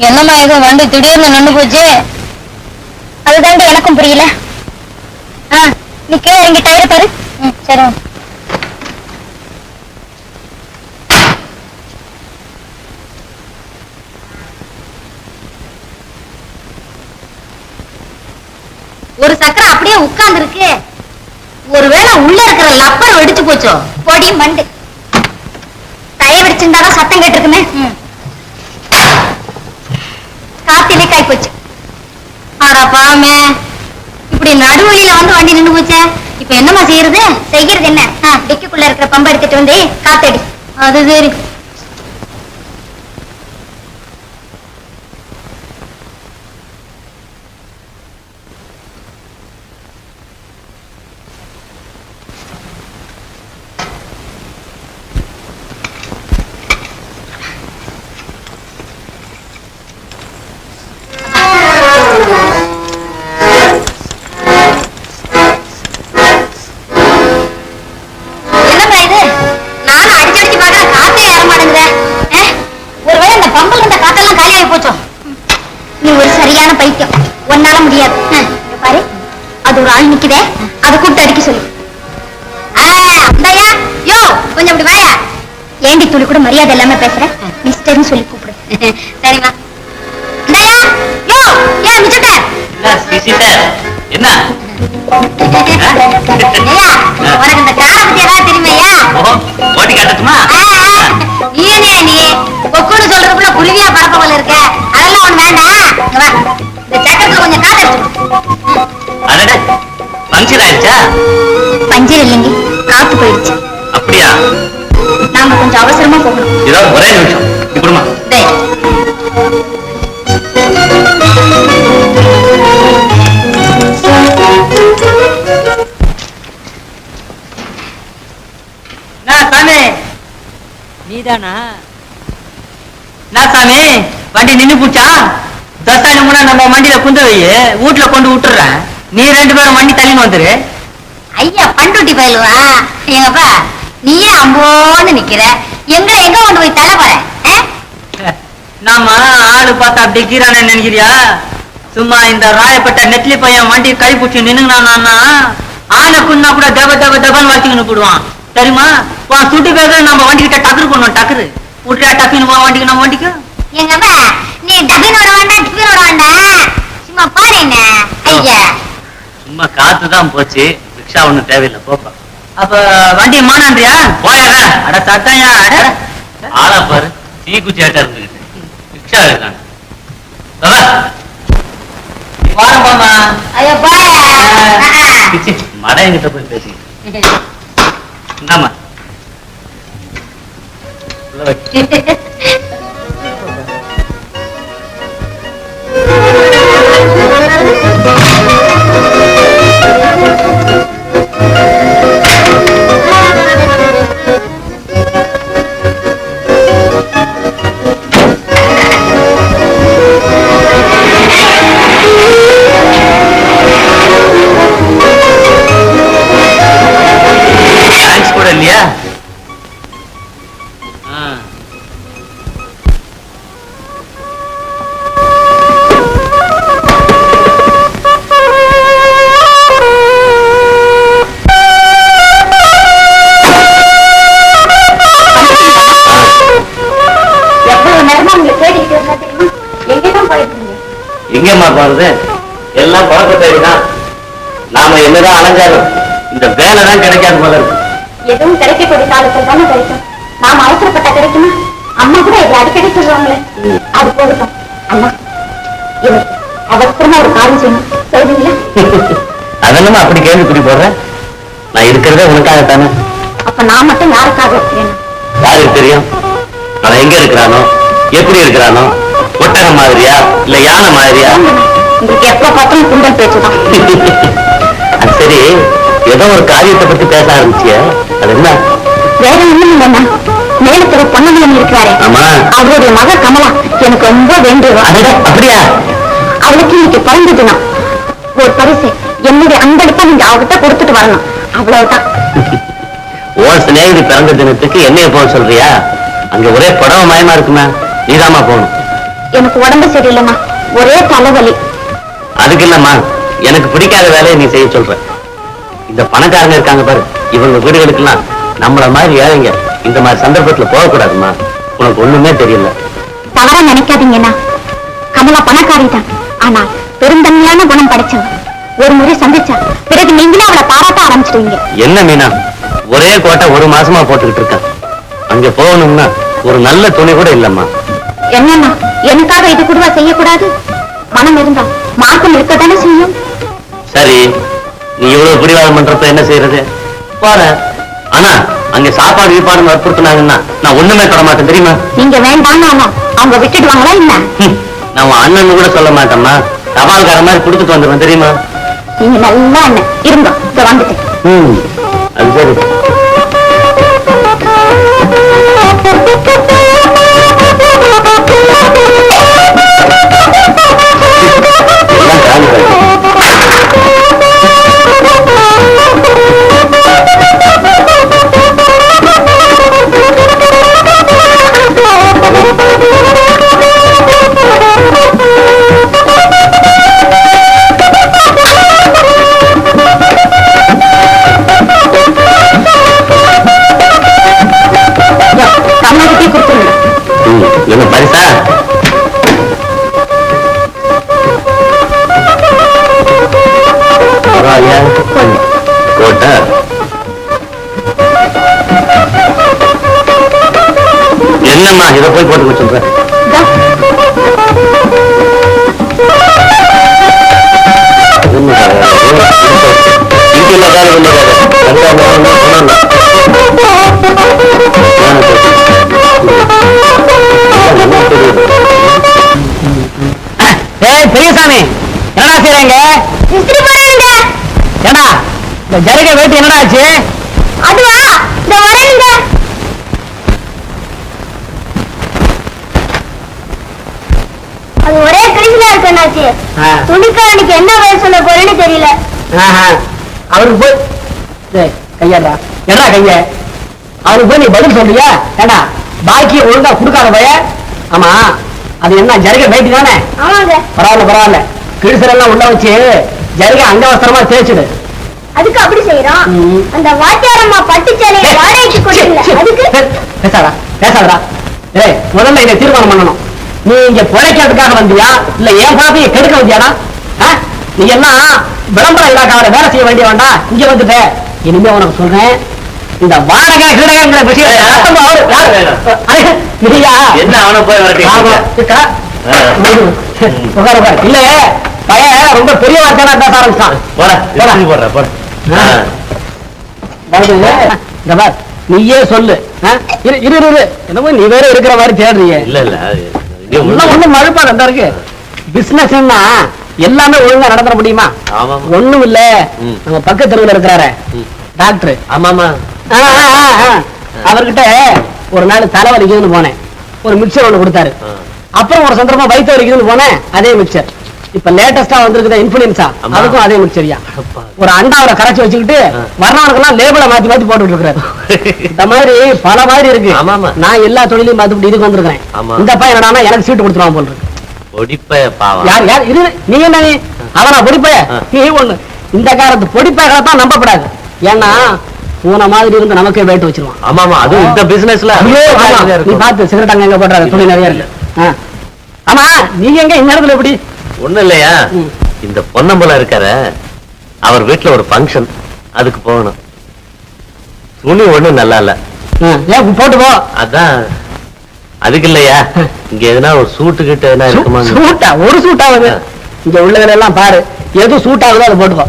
என்னம்மா இது? வண்டி திடீர்னு நின்னு போச்சு. அதுதாண்டி எனக்கும் புரியல. ஆ நீ கீழே இறங்கி டயரை பாரு. ம் சரி. ஒரு சக்கரம் அப்படியே உட்கார்ந்து இருக்கு ஒருவேளை உள்ள இருக்கிற லப்பர் வெடிச்சு போச்சோ? பொடி மண்டு. டயர் வெடிச்சிருந்தாதான் சத்தம் கேட்டிருக்குமே. ம். காத்திலே காய் போச்சு ஆடா பாமே இப்படி நடுவழியில வந்து வண்டி நின்று போச்சே. இப்ப என்னம்மா செய்யறது? செய்யறது என்ன? ஆ டிக்கிக்குள்ள இருக்கிற பம்பை எடுத்துட்டு வந்து காத்தடி. அது சரி. ஆள் நிக்குதே? அதை கூப்பிட்டு அடிக்க சொல்லு. யோ கொஞ்சம் அப்படி வாயா. ஏண்டி துளி கூட மரியாதை இல்லாம பேசுற? மிஸ்டர்னு சொல்லி கூப்பிடு. இந்தாயா யோ ஏன் மிச்சட்ட என்ன உனக்கு இந்த காரை தெரியுமையா? ஓட்டி காட்டட்டுமா? போயிடுச்சு. அப்படியா? நாம கொஞ்சம் அவசரமா போகணும். இதோ ஒரே நிமிஷம். இப்படிமா நீதானா? நான் சாமி? வண்டி நின்னு போச்சா? தத்தானி முன்னா நம்ம வண்டியில குந்த வை வீட்டுல கொண்டு விட்டுறேன். நீ ரெண்டு பேரும் வண்டி தள்ளின்னு வந்துரு. ஐயா பண்ருட்டி பயலுவா எங்கப்பா நீயே அம்போன்னு நிக்கிற. எங்க எங்க கொண்டு போய் தள்ள போற? நாம ஆளு பார்த்தா அப்படி கீரானு நினைக்கிறியா? சும்மா இந்த ராயப்பட்ட நெட்லி பையன் வண்டி கை பிடிச்சி நின்னுங்கண்ணா ஆளை குன்னா கூட தப தப தபன்னு வச்சுக்கின்னு போடுவான் தெரியுமா? உன் சுட்டு பேர் நம்ம வண்டி கிட்ட டக்குரு பண்ணுவோம் டக்குரு விட்டுறா டக்குன்னு போவான் வண்டிக்கு நம்ம வண்டிக்கு. எங்கப்பா நீ டபினோட வேண்டாம் டிபினோட வேண்டாம் சும்மா பாரு என்ன? ஐயா. சும்மா காத்து தான் போச்சு. ரிக்ஷா ஒண்ணும் தேவையில்லை போப்பா. அப்ப வண்டி மானான்றியா போயாடா. அட அட. ஆளா பாரு தீ குச்சி ஆட்டா இருந்துகிட்டு. ரிக்ஷா வாரம் போமா ஐயோ போய மட என்கிட்ட எங்கேம்மா போறது எல்லாம் குழப்ப தேடிதான் நாம என்னதான் அலைஞ்சாலும் இந்த வேலை தான் கிடைக்காது போல இருக்கு. எதுவும் கிடைக்கக்கூடிய காலத்தில் தானே கிடைக்கும். நாம அவசரப்பட்டா கிடைக்குமா? அம்மா கூட இது அடிக்கடி சொல்லுவாங்களே. அது போகட்டும் அம்மா அவசரமா ஒரு காரியம் செய்யணும். சொல்றீங்களா அதெல்லாம் அப்படி கேள்விக்குறி போடுறேன் நான் இருக்கிறதே உனக்காகத்தானே? அப்ப நான் மட்டும் யாருக்காக யாருக்கு தெரியும்? அவன் எங்க இருக்கிறானோ? எப்படி இருக்கிறானோ? ஒட்டகம் மாதிரியா? இல்ல யானை மாதிரியா? உங்களுக்கு எப்ப பார்த்தாலும் குண்டல் பேச்சுதான். சரி. ஏதோ ஒரு காரியத்தை பத்தி பேச ஆரம்பிச்சிய? அது என்ன? வேற ஒண்ணும் இல்லைண்ணா மேலத்துல பொன்னமலம் இருக்கிறாரே. ஆமா. அவருடைய மக கமலா. எனக்கு ரொம்ப அடடே, அப்படியா? அவளுக்கு இன்னைக்கு பிறந்த தினம். ஒரு பரிசு என்னுடைய அன்பளிப்பா நீங்க அவகிட்ட கொடுத்துட்டு வரணும். அவ்வளவுதான். உன் சிநேகிதி பிறந்த தினத்துக்கு என்னைய போக சொல்றியா? அங்க ஒரே புடவை மயமா இருக்குமே? நீதாம்மா போகணும். எனக்கு உடம்பு சரியில்லைம்மா. ஒரே தலைவலி. அதுக்கு இல்லம்மா எனக்கு பிடிக்காத வேலையை நீ செய்ய சொல்ற. இந்த பணக்காரங்க இருக்காங்க பாரு இவங்க வீடுகளுக்கெல்லாம் நம்மள மாதிரி ஏழைங்க இந்த மாதிரி சந்தர்ப்பத்துல போகக்கூடாதும்மா. உனக்கு ஒண்ணுமே தெரியல. தவறா நினைக்காதீங்கண்ணா. கமலா பணக்காரி தான் ஆனா பெருந்தன்மையான குணம் படைச்சவ ஒரு முறை சந்திச்சா பிறகு நீங்களே அவளை பாராட்ட ஆரம்பிச்சிடுவீங்க. என்ன மீனா? ஒரே கோட்டை ஒரு மாசமா போட்டுக்கிட்டு இருக்க. அங்க போகணும்னா ஒரு நல்ல துணி கூட இல்லம்மா. என்னண்ணா எனக்காக இது கூடவா செய்யக்கூடாது? மனம் இருந்தா மார்க்கம் இருக்கத்தானே செய்யும்? சரி நீ இவ்வளவு பிடிவாதம் பண்றப்ப என்ன செய்யறது? போற ஆனா அங்க சாப்பாடு கீப்பாடு வற்புறுத்தினாங்கன்னா நான் ஒண்ணுமே தொட மாட்டேன் தெரியுமா? நீங்க வேண்டாம்னா அவங்க விட்டுடுவாங்களா என்ன? நான் அண்ணன் கூட சொல்ல மாட்டேம்மா. தபால்கார மாதிரி கொடுத்துட்டு வந்துடுவேன் தெரியுமா? நீங்க நல்லா அண்ணன். இருங்க இப்ப வந்துட்டேன். ம் அது சரி. என்னம்மா இதை போய் போட்டுக்க சொல்ற இதோ, இதுல காலம் இல்லை ஏய் பெரியசாமி என்னடா போடுறேங்க ஏடா இந்த ஜருக வேட்டு என்னடா ஆச்சு? அதுவா இந்த வரேங்க அது ஒரே இருக்கனாச்சு துணிக்காரனுக்கு என்ன வயசு சொல்ல போறேன்னு தெரியல. அவருக்கு போய் கையாடா என்னடா கைய? அவருக்கு போய் நீ பதில் சொல்றியா? ஏடா பாக்கி ஒழுங்கா கொடுக்காத பய? ஆமா அது என்ன ஜருக வேட்டி தானே? பரவாயில்ல பரவாயில்ல. கிழிசரெல்லாம் உள்ள வச்சு ஜருக அங்கவஸ்திரமா தேய்ச்சிடு. அதுக்கு அப்படி செய்யறோம். அந்த வாத்தியாரம்மா பட்டு சேலையை வாடகைக்கு கொடுக்கல அதுக்கு பேசாதா பேசாதடா. ஏய் முதல்ல இதை தீர்மானம் பண்ணணும். நீ இங்க பிழைக்கிறதுக்காக வந்தியா? இல்ல என் பாப்பையை கெடுக்க வந்தியாடா? நீ எல்லாம் விளம்பரம் இலாக்காவில வேலை செய்ய வேண்டிய வேண்டாம் இங்க வந்துட்ட. இனிமே உனக்கு சொல்றேன். இந்த வாடகை கிடகைங்கிற விஷயம்? என்ன அவனை போய். உட்காரு, உட்காரு. இல்ல பையன் ரொம்ப பெரிய வார்த்தையா பேச ஆரம்பிச்சான் இந்த நீயே சொல்லு? இரு இரு என்னமோ நீ வேற இருக்கிற மாதிரி தேடுறீங்க. இல்ல இல்ல எல்லாம் ஒண்ணும் மழுப்பா தான் இருக்கு. பிசினஸ்னா எல்லாமே ஒழுங்கா நடந்துட முடியுமா? ஒண்ணும் இல்ல. நம்ம பக்கத்து தெருவுல இருக்கிறாரு. டாக்டர். ஆமாமா அவர்கிட்ட ஒரு நாள் தலை வலிக்குதுன்னு போனேன். ஒரு மிக்சர் ஒண்ணு கொடுத்தாரு. அப்புறம் ஒரு சந்தர்ப்பமா வயிற்று வலிக்குதுன்னு போனேன். அதே மிக்சர். இப்ப லேட்டஸ்டா வந்திருக்குத இன்ஃபுளுன்சா ஆமா. அதுக்கும் அதே மிக்சரியா அடப்பா. ஒரு அண்டாவில கரைச்சு வச்சுக்கிட்டு. வர்றவனுக்கெல்லாம் லேபிள மாத்தி மாத்தி போட்டுட்டு இருக்கிறாரு. இந்த மாதிரி பல மாதிரி இருக்கு. ஆமா, ஆமா. நான் எல்லா தொழிலையும் பார்த்துட்டு இதுக்கு வந்திருக்கிறேன். ஆமா. இந்த பையன் என்னடான்னா எனக்கு சீட்டு கொடுத்துருவான் போல் இருக்கு. ஒடிப்ப பாவம். யார் யார்? இரு நீ என்ன அவனா பொடிப்பைய. நீ ஒண்ணு. இந்த காலத்து பொடிப்பைகளை தான் நம்பப்படாது. ஏன்னா பூனை மாதிரி இருந்து நமக்கே வேட்டு வச்சிருவான். ஆமாமா அதுவும் இந்த பிசினஸ்ல ஆமா. நீ பார்த்து சிகரெட் அங்க எங்க துணி நிறைய இருக்கு. ஆமா நீங்க எங்க இந்த இடத்துல எப்படி? ஒண்ணும் இல்லையா. இந்த பொன்னம்பலம் இருக்கார அவர் வீட்டுல ஒரு ஃபங்க்ஷன் அதுக்கு போகணும். துணி ஒண்ணும் நல்லா இல்ல. ஏன் போட்டு போ. அதான் அதுக்கு இல்லையா? இங்க எதுனா ஒரு சூட்டு கிட்ட எதுனா இருக்குமா? சூட்டா ஒரு சூட் ஆகுது இங்க உள்ளதுல எல்லாம் பாரு. எது சூட் ஆகுதோ அதை போட்டுக்கோ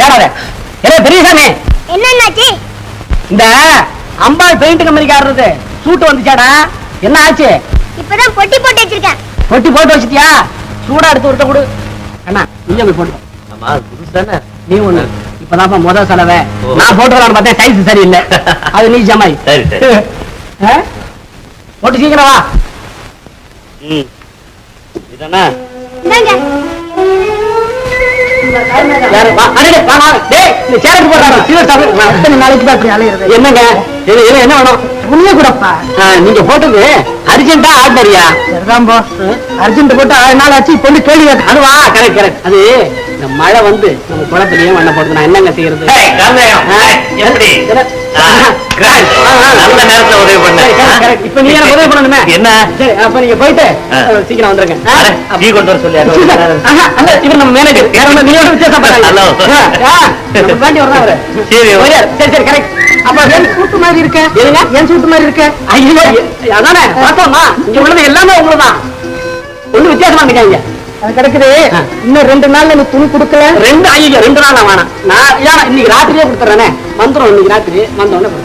தேடாத. ஏ பெரியசாமி என்னன்னாச்சு இந்த அம்பாள் பெயிண்ட் கம்பெனிக்காரருக்கு சூட்டு வந்துச்சாடா? என்ன ஆச்சு? இப்பதான் பொட்டி போட்டு வச்சிருக்கேன். பொட்டி போட்டு வச்சிட்டியா? சூடா எடுத்து ஒருத்த கொடு. அண்ணா நீங்க போய் போட்டு ஆமா புதுசு தானே? நீ ஒண்ணு. இப்பதான்ப்பா முத செலவை. நான் போட்டுக்கலாம்னு பார்த்தேன் சைஸ் சரியில்லை. அது நீ ஜமாய். சரி சரி. ஆ? போட்டு சீக்கிரம் வா. ம். இதானே? என்னங்க? என்ன வேணும்? உண்மையை கூடப்பா. நீங்க போட்டது அர்ஜென்டா ஆர்டரியா சரிதான் போ. அர்ஜென்ட் போட்டு ஆறு நாள் ஆச்சு இப்போ வந்து கேள்வி அதுவா? கரெக்ட் கரெக்ட் அது இந்த மழை வந்து நம்ம குளத்துலயும் மண்ணை போட்டு நான் என்னங்க செய்யறது. நல்ல நேரத்துல உதவி பண்ண. சரி, correct, correct. இப்ப நீங்க எனக்கு உதவி பண்ணணுமே? என்ன? சரி அப்ப நீங்க போயிட்டு சீக்கிரம் வந்துருங்க. டீ கொண்டு வர சொல்லி ஆஹா, அல்ல, இவர் நம்ம மேனேஜர் வேற ஒண்ணும் நீயோட வித்தியாசம் நம்ம வேண்டி அவரு. சரி? சரி சரி கரெக்ட் அப்ப என் சூட்டு மாதிரி இருக்க? என் சூட்டு மாதிரி இருக்க? ஐயோ அதானே பார்த்தோமா? இங்க உள்ளது எல்லாமே உங்களுதான் ஒண்ணு வித்தியாசமா இருக்காங்க. அது கிடக்குது. ஆ. இன்னும் ரெண்டு நாள்ல நீ துணி கொடுக்கல? ரெண்டு ஐயோ ரெண்டு நாள் வேணாம். நான் ஏன் இன்னைக்கு ராத்திரியே கொடுத்துறேனே. வந்துடும் இன்னைக்கு ராத்திரி வந்தோடனே